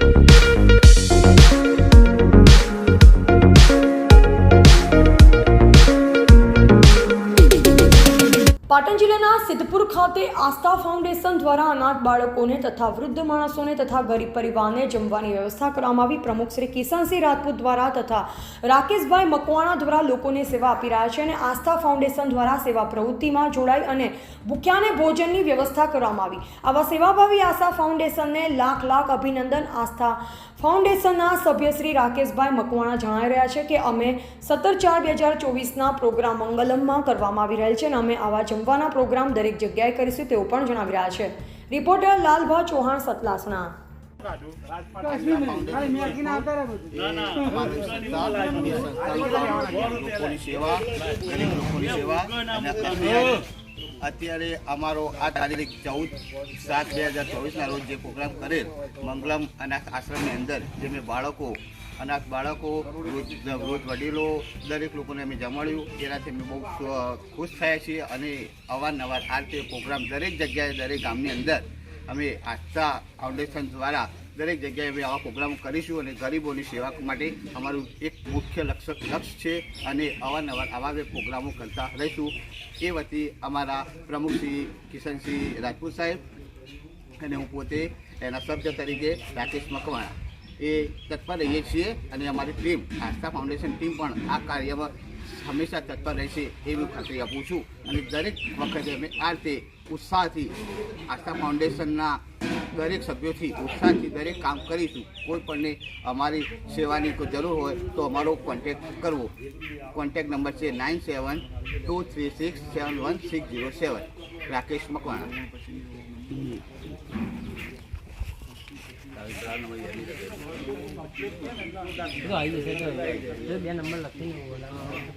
thank you Patan જિલ્લાના સિદ્ધપુર ખાતે આસ્થા foundation દ્વારા અનાથ બાળકોને તથા વૃદ્ધ માણસોને તથા ગરીબ પરિવારને જમવાની વ્યવસ્થા કરવામાં આવી. પ્રમુખ શ્રી કિશનસિંહ રાજપૂત દ્વારા તથા રાકેશભાઈ મકવાણા દ્વારા લોકોને સેવા આપી રહ્યા છે અને આસ્થા ફાઉન્ડેશન દ્વારા સેવા પ્રવૃત્તિમાં જોડાઈ અને ભૂખ્યાને ભોજનની વ્યવસ્થા કરવામાં આવી. આવા સેવાભાવી આસ્થા ફાઉન્ડેશનને લાખ લાખ અભિનંદન આસ્થા ફાઉન્ડેશનના સભ્ય શ્રી રાકેશભાઈ મકવાણા જણાવી રહ્યા છે કે અમે સત્તર ચાર બે હજાર ચોવીસના પ્રોગ્રામ મંગલમમાં કરવામાં આવી રહેલ છે અને અમે આવા જમવાના પ્રોગ્રામ દરેક જગ્યાએ કરીશું તેવું પણ જણાવી રહ્યા છે. રિપોર્ટર લાલભા ચૌહાણ સતલાસણા સેવા અત્યારે અમારો આ તારીખ ચૌદ સાત બે હજાર ચોવીસના રોજ જે પ્રોગ્રામ કરેલ મંગલમ અનાથ આશ્રમની અંદર, જે મેં બાળકો, અનાથ બાળકો, વૃદ્ધ વડીલો, દરેક લોકોને અમે જમાડ્યું. એનાથી અમે બહુ ખુશ થયા છીએ અને અવારનવાર આ રીતે પ્રોગ્રામ દરેક જગ્યાએ, દરેક ગામની અંદર અમે આસ્થા ફાઉન્ડેશન દ્વારા દરેક જગ્યાએ અમે આવા પ્રોગ્રામો કરીશું અને ગરીબોની સેવા માટે અમારું એક મુખ્ય લક્ષ્ય લક્ષ્ય છે અને અવારનવાર આવા બે પ્રોગ્રામો કરતા રહીશું. એ વતી અમારા પ્રમુખ શ્રી કિશનસિંહ રાજપૂત સાહેબ અને હું પોતે એના સભ્ય તરીકે રાકેશ મકવાણા. એ તત્પર રહીએ છીએ અને અમારી ટીમ, આસ્થા ફાઉન્ડેશન ટીમ પણ આ કાર્યમાં હંમેશા તત્પર રહેશે એવી ખાતરી આપું છું. અને દરેક વખતે અમે આ રીતે ઉત્સાહથી આસ્થા ફાઉન્ડેશનના દરેક સભ્યોથી ઉત્સાહથી દરેક કામ કરીશું. કોઈ પણને અમારી સેવાની કોઈ જરૂર હોય તો અમારો કોન્ટેક કરવો. કોન્ટેક નંબર છે nine seven two three six seven one six zero seven Rakesh Makwana. બે નંબર બોલાવો.